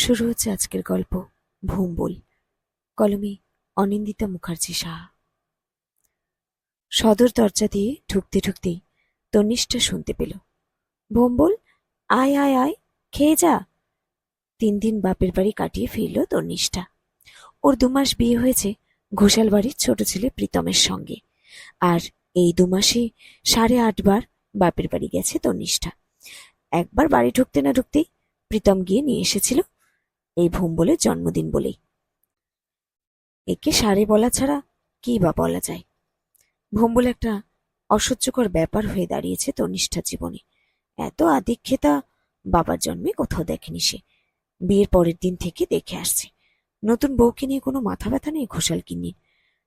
শুরু হচ্ছে আজকের গল্প ভোম্বল কলমে অনিন্দিতা মুখার্জি সাহা। সদর দরজা দিয়ে ঢুকতে ঢুকতেই তনিষ্ঠা শুনতে পেল। ভোম্বল আয় আয় আয়, খেয়ে যা। তিন দিন বাপের বাড়ি কাটিয়ে ফিরল তনিষ্ঠা। ওর দু মাস বিয়ে হয়েছে ঘোষাল বাড়ির ছোট ছেলে প্রীতমের সঙ্গে। আর এই দু মাসে সাড়ে আটবার বাপের বাড়ি গেছে তনিষ্ঠা। একবার বাড়ি ঢুকতে না ঢুকতেই প্রীতম গিয়ে নিয়ে এসেছিল এই ভোম্বলের জন্মদিন বলেই। একে সারে বলা ছাড়া কি বা বলা যায়? ভোম্বল একটা অসহ্যকর ব্যাপার হয়ে দাঁড়িয়েছে তনিষ্ঠার জীবনে। এত আদিক্ষেতা বাবার জন্মে কোথাও দেখেনি সে। বিয়ের পরের দিন থেকে দেখে আসছে। নতুন বউকে নিয়ে কোনো মাথা ব্যথা নেই, ঘোষাল কিনে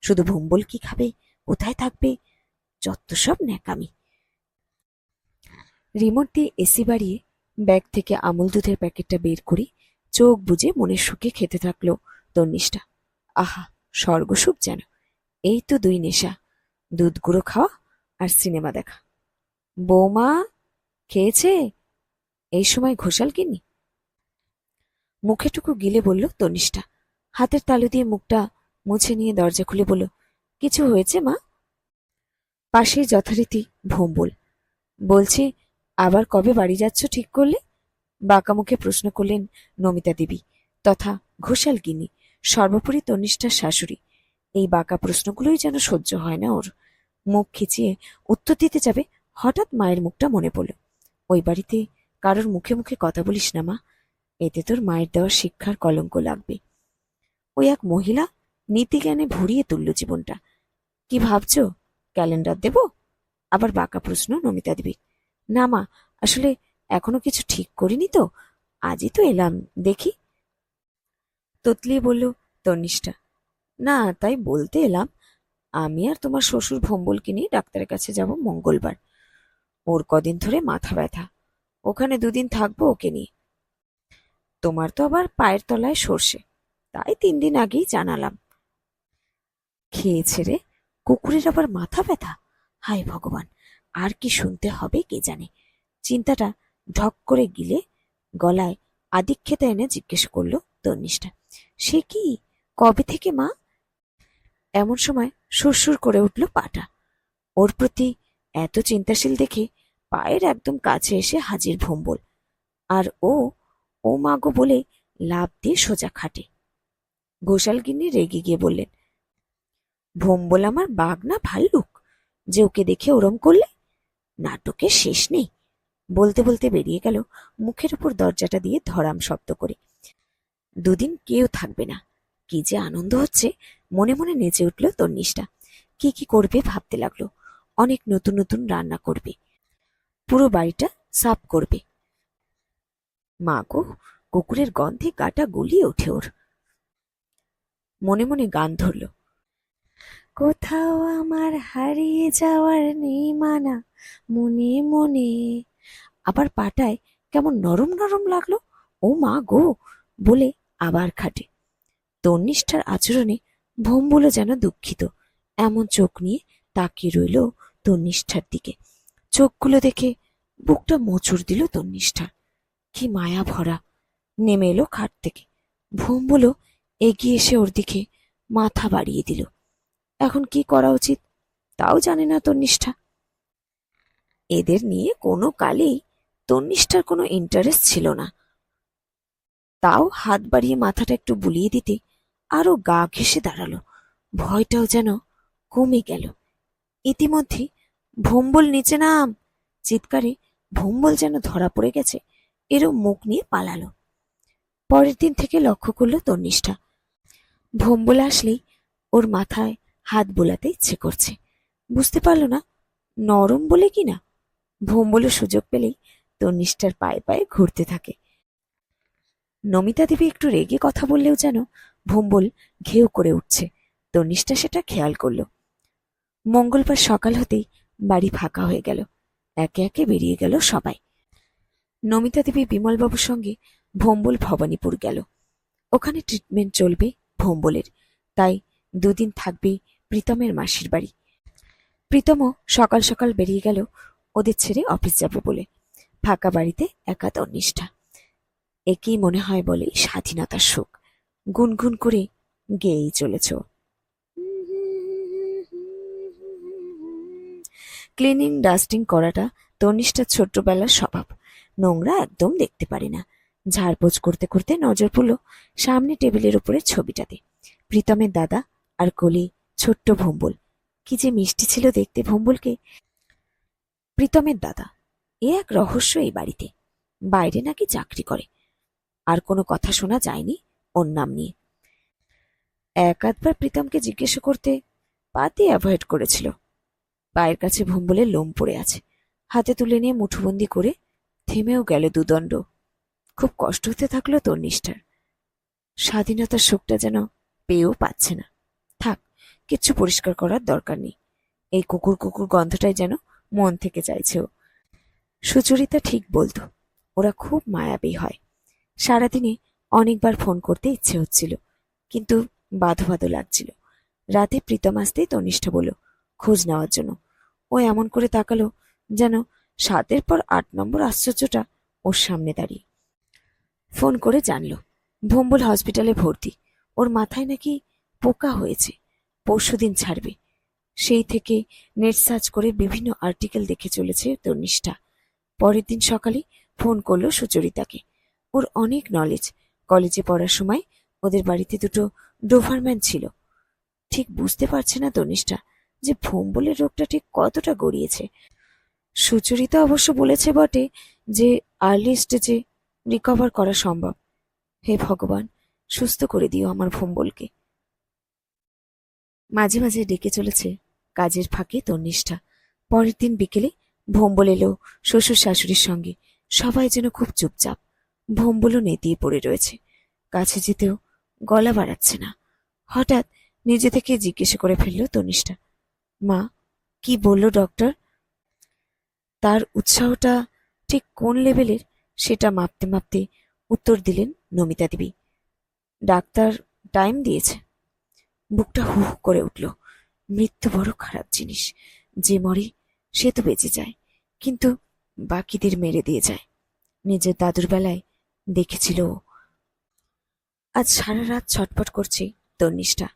শুধু ভুম্বল কি খাবে, কোথায় থাকবে, যত সব ন্যাকামি। রিমোট দিয়ে এসি বাড়িয়ে ব্যাগ থেকে আমুল দুধের প্যাকেটটা বের করে চোখ বুজে মনের সুখে খেতে থাকল তন্নিষ্ঠা আহা, স্বর্গসুখ যেন। এই তো দুই নেশা, দুধ গুঁড়ো খাওয়া আর সিনেমা দেখা। বৌমা, খেয়েছে? এই সময় ঘোষাল কিনি মুখেটুকু গিলে বলল তনিষ্ঠা হাতের তালু দিয়ে মুখটা মুছে নিয়ে দরজা খুলে বলল, কিছু হয়েছে মা? পাশেই যথারীতি ভোম্বল বলছি, আবার কবে বাড়ি যাচ্ছ ঠিক করলে? বাঁকা মুখে প্রশ্ন করলেন, নমিতা দেবী, তথা ঘোষাল গিনি সর্বোপরি তনিষ্ঠার শাশুড়ি। এই বাঁকা প্রশ্নগুলোই যেন সহ্য হয় না ওর। মুখ খিচিয়ে উত্তর দিতে যাবে, হঠাৎ মায়ের মুখটা মনে পড়ল। ওই বাড়িতে কারোর মুখে মুখে কথা বলিস না মা, এতে তোর মায়ের দেওয়া শিক্ষার কলঙ্ক লাগবে ওই এক মহিলা নীতিজ্ঞানে ভরিয়ে তুলল জীবনটা। কি ভাবছ, ক্যালেন্ডার দেব? আবার বাঁকা প্রশ্ন, নমিতা দেবী। না মা, আসলে এখনও কিছু ঠিক করিনি তো? আজই তো এলাম, দেখি। ততলিয়ে বলল, তনিষ্ঠা, না, তাই বলতে এলাম, আমি আর তোমার শ্বশুর ভম্বলকে নিয়ে ডাক্তারের কাছে যাব মঙ্গলবার। ওর কদিন ধরে মাথা ব্যথা, ওখানে দুদিন থাকব ওকে নিয়ে। তোমার তো আবার পায়ের তলায় সর্ষে, তাই তিন দিন আগেই জানালাম। খেয়েছে রে, কুকুরের আবার মাথা ব্যথা? হায় ভগবান, আর কি শুনতে হবে কে জানে? চিন্তাটা ঢক করে গিলে গলায় আদিক্ষেতা এনে জিজ্ঞেস করল তন্নিষ্ঠা, সে কি কবে থেকে মা? এমন সময় সুরসুর করে উঠল পাটা। ওর প্রতি এত চিন্তাশীল দেখে পায়ের একদম কাছে এসে হাজির ভম্বল। আর ও ও মাগো বলে লাভ দিয়ে সোজা খাটে। ঘোষালগিন্নি রেগে গিয়ে বললেন, ভম্বল আমার বাঘ না ভাল্লুক? যে ওকে দেখে ওরম করলে? নাটকের শেষ নেই। বলতে বলতে বেরিয়ে গেল মুখের উপর দরজাটা দিয়ে ধরাম শব্দ করে। দুদিন কেউ থাকবে না। কি যে আনন্দ হচ্ছে, মনে মনে নেচে উঠল তন্নিষ্ঠা। কি কি করবে ভাবতে লাগল। অনেক নতুন নতুন রান্না করবে। পুরো বাড়িটা সাফ করবে। মা গো, কুকুরের গন্ধে গাটা গুলিয়ে ওঠে ওর। মনে মনে গান ধরল। কোথাও আমার হারিয়ে যাওয়ার নেই মানা, মনে মনে আবার পাটায় কেমন নরম নরম লাগল। ও মা গো, বলে আবার খাটে। তন্নিষ্ঠার আচরণে ভোম্বলও যেন দুঃখিত। এমন চোখ নিয়ে তাকিয়ে রইল তন্নিষ্ঠার দিকে। চোখগুলো দেখে বুকটা মোচড় দিল তন্নিষ্ঠার কি মায়া ভরা। নেমে এলো খাট থেকে। ভোম্বলও এগিয়ে এসে ওর দিকে মাথা বাড়িয়ে দিল। এখন কি করা উচিত? তাও জানে না তন্নিষ্ঠা। এদের নিয়ে কোনো কালেই তন্নিষ্ঠার কোনো ইন্টারেস্ট ছিল না। তাও হাত বাড়িয়ে মাথাটা একটু বুলিয়ে দিতে আরও গা ঘেসে দাঁড়াল। ভয়টাও যেন কমে গেল। ইতিমধ্যে ভোম্বল নিচে নাম। চিৎকারে ভোম্বল যেন ধরা পড়ে গেছে, এরও মুখ নিয়ে পালালো। পরের দিন থেকে লক্ষ্য করল তন্নিষ্ঠা ভোম্বল আসলেই ওর মাথায় হাত বোলাতে ইচ্ছে করছে। বুঝতে পারল না, নরম বলে কি না ভোম্বলও সুযোগ পেলেই তন্নিষ্ঠার পায়ে পায়ে ঘুরতে থাকে। নমিতা দেবী একটু রেগে কথা বললেও যেন ভোম্বল ঘেউ করে উঠছে। তন্নিষ্ঠা সেটা খেয়াল করল। মঙ্গলবার সকাল হতেই বাড়ি ফাঁকা হয়ে গেল। একে একে বেরিয়ে গেল সবাই। নমিতা দেবী বিমলবাবুর সঙ্গে ভোম্বল ভবানীপুর গেল। ওখানে ট্রিটমেন্ট চলবে ভোম্বলের। তাই দুদিন থাকবে প্রীতমের মাসির বাড়ি। প্রীতমও সকাল সকাল বেরিয়ে গেল ওদের ছেড়ে অফিস যাবে বলে। ফাঁকা বাড়িতে একা তন্নিষ্ঠা একেই মনে হয় বলে স্বাধীনতার সুখ। গুনগুন করে গেয়েই চলেছ। ক্লিনিং, ডাস্টিং করাটা তনিষ্ঠার ছোট্টবেলার স্বভাব। নোংরা একদম দেখতে পারে না। ঝাড়পোছ করতে করতে নজর পড়ল সামনে টেবিলের উপরে ছবিটাতে। প্রীতমের দাদা আর কলি ছোট্ট ভম্বল। কি যে মিষ্টি ছিল দেখতে ভম্বলকে। প্রীতমের দাদা এ এক রহস্য এই বাড়িতে। বাইরে নাকি চাকরি করে। আর কোনো কথা শোনা যায়নি ওর নাম নিয়ে। এক আধবার প্রীতমকে জিজ্ঞেস করতে পাতি অ্যাভয়েড করেছিল। পায়ের কাছে ভম্বলের লোম পড়ে আছে। হাতে তুলে নিয়ে মুঠোবন্দি করে থেমেও গেল দুদণ্ড। খুব কষ্ট হতে থাকল তোর নিষ্ঠার। স্বাধীনতার সুখটা যেন পেয়েও পাচ্ছে না। থাক, কিচ্ছু পরিষ্কার করার দরকার নেই। এই কুকুর কুকুর গন্ধটাই যেন মন থেকে চাইছে ও। সুচরিতা ঠিক বলতো, ওরা খুব মায়াবী হয়। সারাদিনে অনেকবার ফোন করতে ইচ্ছে হচ্ছিল, কিন্তু বাধো বাধো লাগছিল। রাতে প্রীতম আসতেই তনিষ্ঠা বলল, খোঁজ নেওয়ার জন্য। ও এমন করে তাকালো যেন সাতের পর আট নম্বর আশ্চর্যটা ওর সামনে দাঁড়িয়ে। ফোন করে জানলো, ভম্বল হসপিটালে ভর্তি, ওর মাথায় নাকি পোকা হয়েছে পরশুদিন ছাড়বে। সেই থেকে নেট সার্চ করে বিভিন্ন আর্টিকেল দেখে চলেছে তনিষ্ঠা। পরের দিন সকালে ফোন করল সুচরিতাকে। ওর অনেক নলেজ কলেজে পড়ার সময় ওদের বাড়িতে দুটো ডোভারম্যান ছিল। ঠিক বুঝতে পারছে না তনিষ্ঠা যে ভোম্বলের রোগটা ঠিক কতটা গড়িয়েছে। সুচরিতা অবশ্য বলেছে বটে যে আর্লি স্টেজে রিকভার করা সম্ভব। হে ভগবান, সুস্থ করে দিও আমার ভোম্বলকে। মাঝে মাঝে ডেকে চলেছে কাজের ফাঁকে তন্নিষ্ঠা পরের দিন বিকেলে ভোম্বল এলো শ্বশুর শাশুড়ির সঙ্গে সবাই যেন খুব চুপচাপ। ভোম্বলও নেতিয়ে পড়ে রয়েছে। কাছে যেতেও গলা বাড়াচ্ছে না। হঠাৎ নিজে থেকে জিজ্ঞেস করে ফেলল তনিষ্ঠা, মা, কি বলল ডক্টর? তার উৎসাহটা ঠিক কোন লেভেলের সেটা মাপতে মাপতে উত্তর দিলেন নমিতা দেবী। ডাক্তার টাইম দিয়েছে। বুকটা হু করে উঠল। মৃত্যু বড় খারাপ জিনিস। যে মরে সে তো বেঁচে যায়, কিন্তু বাকিদের মেরে দিয়ে যায়। নিজের দাদুর বেলায় দেখেছিল। আজ সারা রাত ছটপট করছে তন্নিষ্ঠা।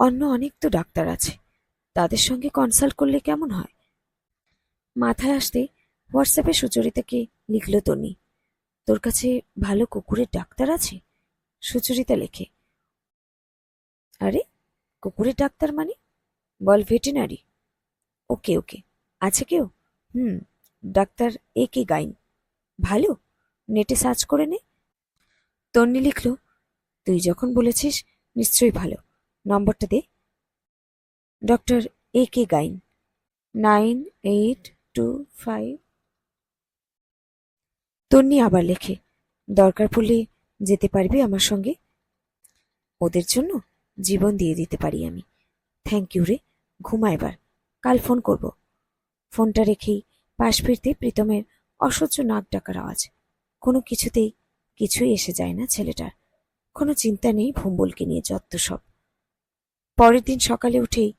অন্য অনেক তো ডাক্তার আছে, তাদের সঙ্গে কনসাল্ট করলে কেমন হয়? মাথায় আসতে হোয়াটসঅ্যাপে সুচরিতাকে লিখল তনি তোর কাছে ভালো কুকুরের ডাক্তার আছে? সুচরিতা লেখে, আরে, কুকুরের ডাক্তার মানে? বল ভেটেনারি। Okay okay. আছে কেউ? হুম, ডাক্তার এ কে গাইন। ভালো? নেটে সার্চ করে নে। তন্নি লিখল, তুই যখন বলেছিস, নিশ্চয়ই ভালো। নম্বরটা দে। Doctor A K Gain, nine eight two five. Tonni আবার লেখে, দরকার পড়লে যেতে পারবি আমার সঙ্গে? ওদের জন্য জীবন দিয়ে দিতে পারি আমি। থ্যাংক ইউ রে, ঘুমা এবার। কাল ফোন করব। ফোনটা রেখেই পাশ ফিরতে প্রীতমের অসহ্য নাক ডাকার আওয়াজ। কোনো কিছুতেই কিছুই এসে যায় না ছেলেটার। কোনো চিন্তা নেই ভুম্বলকে নিয়ে যত্ত সব। পরের দিন সকালে উঠেই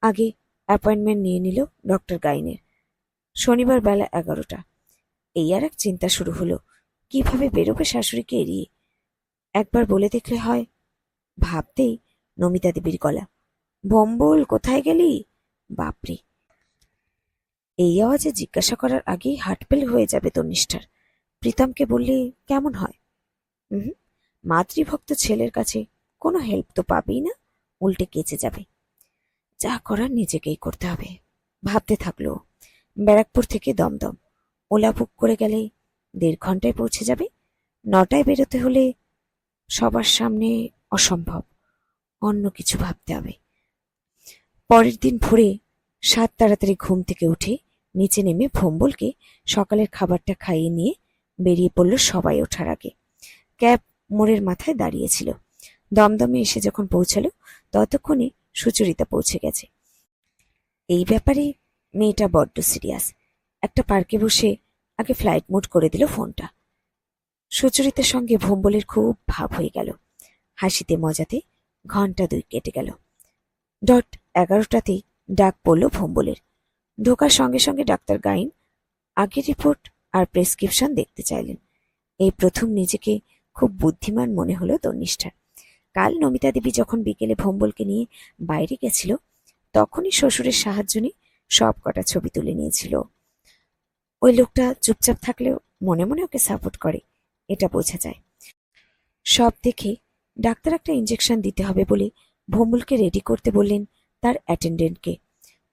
আগে অ্যাপয়েন্টমেন্ট নিয়ে নিল ডক্টর গাইনের। শনিবার বেলা এগারোটা। এই আর এক চিন্তা শুরু হলো। কীভাবে বেরোবে শাশুড়িকে এড়িয়ে? একবার বলে দেখলে হয়, ভাবতেই নমিতা দেবীর গলা। বম্বল, কোথায় গেলি? বাপরে। এই আওয়াজে জিজ্ঞাসা করার আগেই হাটপেল হয়ে যাবে তনিষ্ঠার প্রীতমকে বললে, কেমন হয়? হুম মাতৃভক্ত ছেলের কাছে কোনো হেল্প তো পাবেই না, উল্টে কেচে যাবে। যা করার নিজেকেই করতে হবে। ভাবতে থাকল। ব্যারাকপুর থেকে দমদম। ওলা বুক করে গেলে দেড় ঘন্টায় পৌঁছে যাবে। নটায় বেরোতে হলে সবার সামনে অসম্ভব। অন্য কিছু ভাবতে হবে। পরের দিন ভোরে সাত তাড়াতাড়ি ঘুম থেকে উঠে নিচে নেমে ভম্বলকে সকালের খাবারটা খাইয়ে নিয়ে বেরিয়ে পড়ল সবাই ওঠার আগে। ক্যাব মোড়ের মাথায় দাঁড়িয়েছিল। দমদমে এসে যখন পৌঁছালো, ততক্ষণে সুচরিতা পৌঁছে গেছে। এই ব্যাপারে মেয়েটা বড্ড সিরিয়াস। একটা পার্কে বসে আগে ফ্লাইট মোড করে দিল ফোনটা। সুচরিতার সঙ্গে ভম্বলের খুব ভাব হয়ে গেল। হাসিতে মজাতে ঘণ্টা দুই কেটে গেল। ডট এগারোটাতেই ডাক পড়ল ভম্বলের। ঢোকার সঙ্গে সঙ্গে ডাক্তার গাইন আগের রিপোর্ট আর প্রেসক্রিপশন দেখতে চাইলেন। এই প্রথম নিজেকে খুব বুদ্ধিমান মনে হলো তন্নিষ্ঠার। কাল নমিতা দেবী যখন বিকেলে ভম্বলকে নিয়ে বাইরে গেছিল, তখনই শ্বশুরের সাহায্য নিয়ে সব কটা ছবি তুলে নিয়েছিল। ওই লোকটা চুপচাপ থাকলেও মনে মনে ওকে সাপোর্ট করে, এটা বোঝা যায়। সব দেখে ডাক্তার একটা ইঞ্জেকশন দিতে হবে বলে ভম্বলকে রেডি করতে বললেন তার অ্যাটেন্ডেন্টকে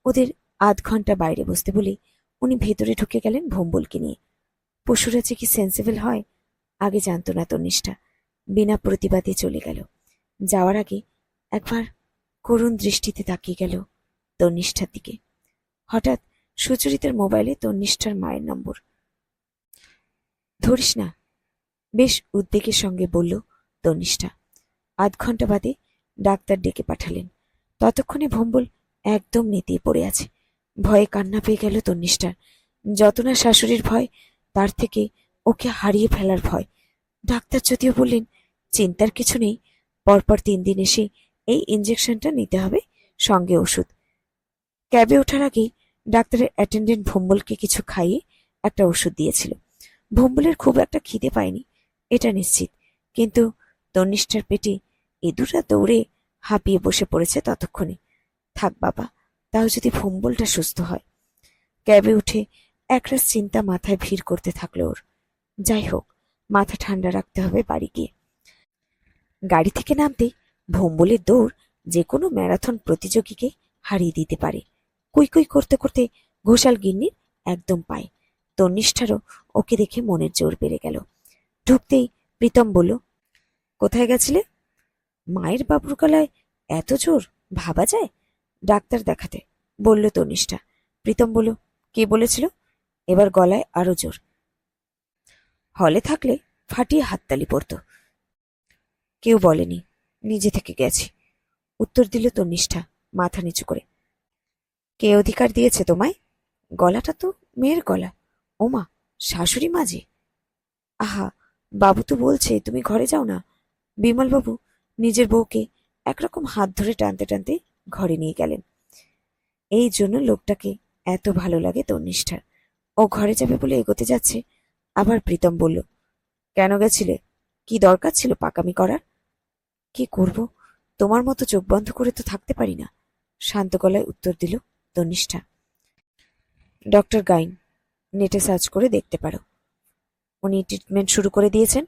ওদের আধ ঘণ্টা বাইরে বসতে বলে উনি ভেতরে ঢুকে গেলেন ভম্বলকে নিয়ে। পশুরা যে কি সেন্সিবল হয়, আগে জানতো না তন্নিষ্ঠা বিনা প্রতিবাদে চলে গেল। যাওয়ার আগে একবার করুণ দৃষ্টিতে তাকিয়ে গেল তন্নিষ্ঠার দিকে। হঠাৎ সুচরিতার মোবাইলে তন্নিষ্ঠার মায়ের নম্বর। ধরিস না। বেশ উদ্বেগের সঙ্গে বলল তন্নিষ্ঠা। আধ ঘণ্টা বাদে ডাক্তার ডেকে পাঠালেন। ততক্ষণে ভম্বল একদম নেতিয়ে পড়ে আছে। ভয়ে কান্না পেয়ে গেল তন্নিষ্ঠার। যত না শাশুড়ির ভয়, তার থেকে ওকে হারিয়ে ফেলার ভয়। ডাক্তার যদিও বললেন, চিন্তার কিছু নেই, পরপর তিন দিন এসে এই ইঞ্জেকশনটা নিতে হবে, সঙ্গে ওষুধ। ক্যাবে ওঠার আগেই ডাক্তারের অ্যাটেন্ডেন্ট ভম্বলকে কিছু খাইয়ে একটা ওষুধ দিয়েছিল। ভম্বলের খুব একটা খিদে পায়নি, এটা নিশ্চিত। কিন্তু তন্নিষ্ঠার পেটে ইঁদুরা দৌড়ে হাঁপিয়ে বসে পড়েছে ততক্ষণে। থাক বাবা, তাও যদি ভম্বলটা সুস্থ হয়। ক্যাবে উঠে একরাশ চিন্তা মাথায় ভিড় করতে থাকল ওর। যাই হোক, মাথা ঠান্ডা রাখতে হবে বাড়ি গিয়ে। গাড়ি থেকে নামতেই ভম্বলের দৌড় যে কোনো ম্যারাথন প্রতিযোগীকে হারিয়ে দিতে পারে। কুই কুই করতে করতে ঘোষাল গিন্নির একদম পায়। তন্নিষ্ঠারও ওকে দেখে মনের জোর বেড়ে গেল। ঢুকতেই প্রীতম বলল, কোথায় গেছিলে? মায়ের বাবুর গলায় এত জোর? ভাবা যায়? ডাক্তার দেখাতে, বলল তনিষ্ঠা। প্রীতম বলল, কে বলেছিল? এবার গলায় আরও জোর। হলে থাকলে ফাটিয়ে হাততালি পড়তো কেউ বলেনি, নিজে থেকে গেছি। উত্তর দিল তন্নিষ্ঠা মাথা নিচু করে। কে অধিকার দিয়েছে তোমায়? গলাটা তো মেয়ের গলা। ওমা, শাশুড়ি মাঝে আহা, বাবু তো বলছে, তুমি ঘরে যাও না। বিমলবাবু নিজের বউকে একরকম হাত ধরে টানতে টানতে ঘরে নিয়ে গেলেন। এই জন্য লোকটাকে এত ভালো লাগে তন্নিষ্ঠার ও ঘরে যাবে বলে এগোতে যাচ্ছে। আবার প্রীতম বলল, কেন গেছিলে? কি দরকার ছিল পাকামি করার? কি করব? তোমার মতো চোখ বন্ধ করে তো থাকতে পারি না। শান্ত গলায় উত্তর দিল তন্নিষ্ঠা ডক্টর গাইন, নেটে সার্চ করে দেখতে পারো। উনি ট্রিটমেন্ট শুরু করে দিয়েছেন,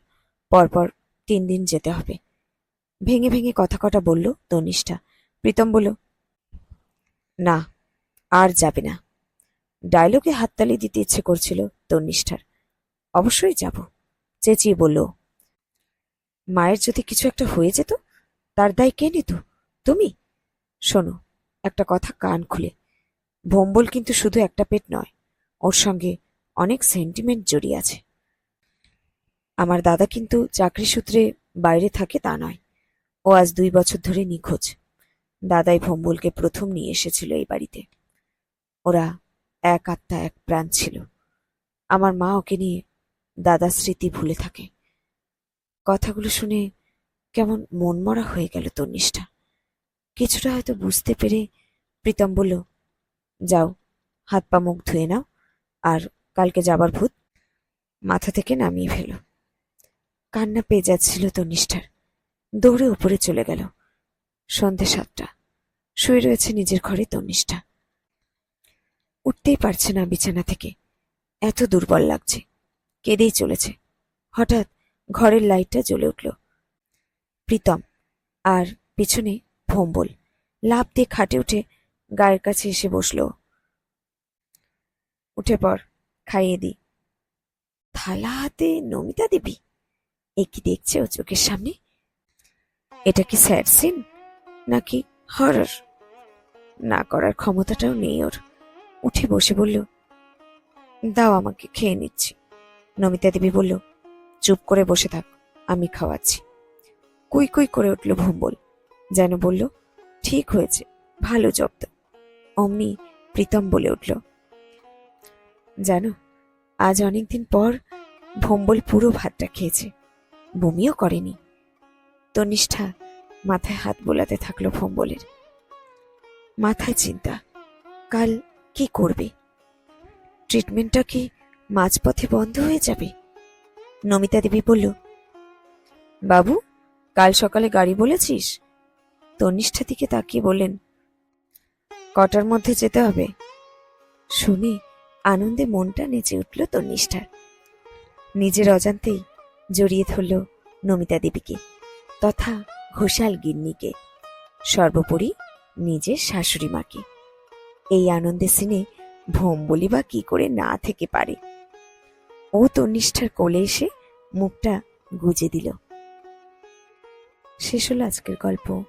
পরপর তিন দিন যেতে হবে। ভেঙে ভেঙে কথা কটা বলল তনিষ্ঠা। প্রীতম বলল, না, আর যাবে না। ডায়লগে হাততালি দিতে ইচ্ছে করছিল তন্নিষ্ঠার অবশ্যই যাব। চেঁচিয়ে বলল, মায়ের যদি কিছু একটা হয়ে যেত, তার দায় কে নিত? তুমি? শোনো, একটা কথা কান খুলে। ভম্বল কিন্তু শুধু একটা পেট নয়, ওর সঙ্গে অনেক সেন্টিমেন্ট জড়িয়ে আছে। আমার দাদা কিন্তু চাকরি সূত্রে বাইরে থাকে তা নয়। ও আজ দুই বছর ধরে নিখোঁজ। দাদাই ভম্বলকে প্রথম নিয়ে এসেছিল এই বাড়িতে। ওরা এক আত্মা এক প্রাণ ছিল। আমার মা ওকে নিয়ে দাদা স্মৃতি ভুলে থাকে। কথাগুলো শুনে কেমন মনমরা হয়ে গেল তন্নিষ্ঠা কিছুটা হয়তো বুঝতে পেরে প্রীতম বলল, যাও, হাত পা মুখ ধুয়ে নাও, আর কালকে যাবার ভূত মাথা থেকে নামিয়ে ফেলো। কান্না পেয়ে যাচ্ছিল তনিষ্ঠার দৌড়ে উপরে চলে গেল। সন্ধে সাতটা। শুয়ে রয়েছে নিজের ঘরে তনিষ্ঠা। উঠতেই পারছে না বিছানা থেকে। এত দুর্বল লাগছে। কেঁদেই চলেছে। হঠাৎ ঘরের লাইটটা জ্বলে উঠল। প্রীতম আর পিছনে ভম্বল। লাভ দিয়ে খাটে উঠে গায়ের কাছে এসে বসল। উঠে পর খাইয়ে দি। থালা হাতে নমিতা দেবী? এ কি দেখছে ও চোখের সামনে? এটা কি স্যাড সিন নাকি হরর না করার ক্ষমতাটাও নেই ওর। উঠে বসে বলল, দাও আমাকে, খেয়ে নিচ্ছি। নমিতা দেবী বলল, চুপ করে বসে থাক, আমি খাওয়াচ্ছি। কুই কুই করে উঠল ভম্বল, যেন বলল, ঠিক হয়েছে, ভালো জব্দ অমনি প্রীতম বলে উঠল, জানো, আজ অনেকদিন পর ভম্বল পুরো ভাতটা খেয়েছে। বমিও করেনি। তনিষ্ঠা মাথায় হাত বোলাতে থাকল ভম্বলের। মাথায় চিন্তা, কাল কি করবে? ট্রিটমেন্টটা কি মাঝপথে বন্ধ হয়ে যাবে? নমিতা দেবী বলল, বাবু, কাল সকালে গাড়ি বলেছিস? তনিষ্ঠা দিকে তাকিয়ে বললেন, কটার মধ্যে যেতে হবে? শুনে আনন্দে মনটা নেচে উঠল তন্নিষ্ঠার। নিজের অজান্তেই জড়িয়ে ধরল নমিতা দেবীকে। তথা ঘোষাল গিন্নিকে, সর্বোপরি নিজের শাশুড়ি মাকে। এই আনন্দে সিনে ভোম বলি বা কি করে না থেকে পারে। ও তন্নিষ্ঠার কোলে এসে মুখটা গুজে দিল। শেষ হলো আজকের গল্প।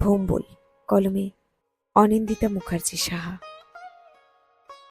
ভোম্বল কলমে অনিন্দিতা মুখার্জি সাহা।